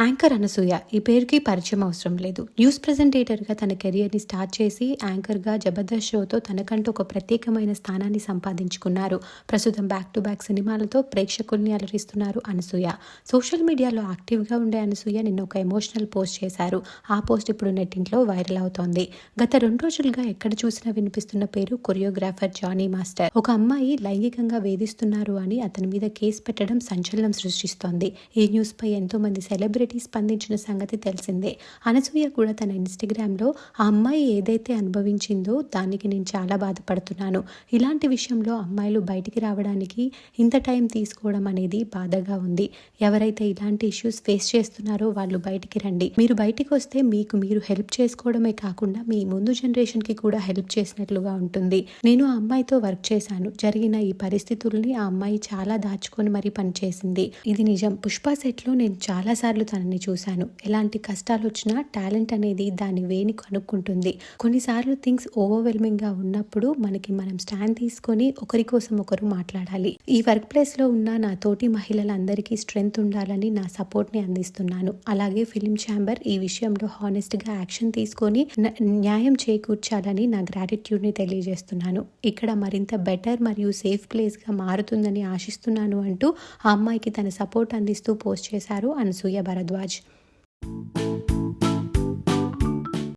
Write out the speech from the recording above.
Anchor Anasuya ఈ పేరుకి పరిచయం అవసరం లేదు. న్యూస్ ప్రజెంటేటర్గా తన కెరియర్ని స్టార్ట్ చేసి యాంకర్గా జబర్దస్త్ షోతో తనకంటూ ఒక ప్రత్యేకమైన స్థానాన్ని సంపాదించుకున్నారు. ప్రస్తుతం బ్యాక్ టు బ్యాక్ సినిమాలతో ప్రేక్షకుల్ని అలరిస్తున్నారు అనసూయ. సోషల్ మీడియాలో యాక్టివ్గా ఉండే అనసూయ నిన్న ఒక ఎమోషనల్ పోస్ట్ చేశారు. ఆ పోస్ట్ ఇప్పుడు నెట్టింట్లో వైరల్ అవుతోంది. గత రెండు రోజులుగా ఎక్కడ చూసినా వినిపిస్తున్న పేరు కొరియోగ్రాఫర్ జానీ మాస్టర్. ఒక అమ్మాయి లైంగికంగా వేధిస్తున్నారు అని అతని మీద కేసు పెట్టడం సంచలనం సృష్టిస్తోంది. ఈ న్యూస్ పై సెలబ్రిటీ సెలబ్రిటీ స్పందించిన సంగతి తెలిసిందే. అనసూయ కూడా తన ఇన్స్టాగ్రామ్లో ఆ అమ్మాయి ఏదైతే అనుభవించిందో దానికి నేను చాలా బాధపడుతున్నాను. ఇలాంటి విషయంలో అమ్మాయిలు బయటికి రావడానికి ఇంత టైం తీసుకోవడం అనేది బాధగా ఉంది. ఎవరైతే ఇలాంటి ఇష్యూస్ ఫేస్ చేస్తున్నారో వాళ్ళు బయటికి రండి. మీరు బయటికి వస్తే మీకు మీరు హెల్ప్ చేసుకోవడమే కాకుండా మీ ముందు జనరేషన్కి కూడా హెల్ప్ చేసినట్లుగా ఉంటుంది. నేను ఆ అమ్మాయితో వర్క్ చేశాను. జరిగిన ఈ పరిస్థితుల్ని ఆ అమ్మాయి చాలా దాచుకొని మరీ పనిచేసింది. ఇది నిజం. పుష్ప సెట్లో నేను చాలా సార్లు తనని చూశాను. ఎలాంటి కష్టాలు వచ్చినా టాలెంట్ అనేది దాని వేని కనుక్కుంటుంది. కొన్నిసార్లు థింగ్స్ ఓవర్వెల్మింగ్గా ఉన్నప్పుడు మనకి మనం స్టాండ్ తీసుకొని ఒకరి కోసం ఒకరు మాట్లాడాలి. ఈ వర్క్ ప్లేస్లో ఉన్న నా తోటి మహిళలందరికీ స్ట్రెంగ్త్ ఉండాలని నా సపోర్ట్ని అందిస్తున్నాను. అలాగే ఫిలిం ఛాంబర్ ఈ విషయంలో హానెస్ట్గా యాక్షన్ తీసుకొని న్యాయం చేకూర్చాలని నా గ్రాటిట్యూడ్ని తెలియజేస్తున్నాను. ఇక్కడ మరింత బెటర్ మరియు సేఫ్ ప్లేస్గా మారుతుందని ఆశిస్తున్నాను అంటూ ఆ అమ్మాయికి తన సపోర్ట్ అందిస్తూ పోస్ట్ చేశారు అనసూయ భరద్వాజ్. perdoade.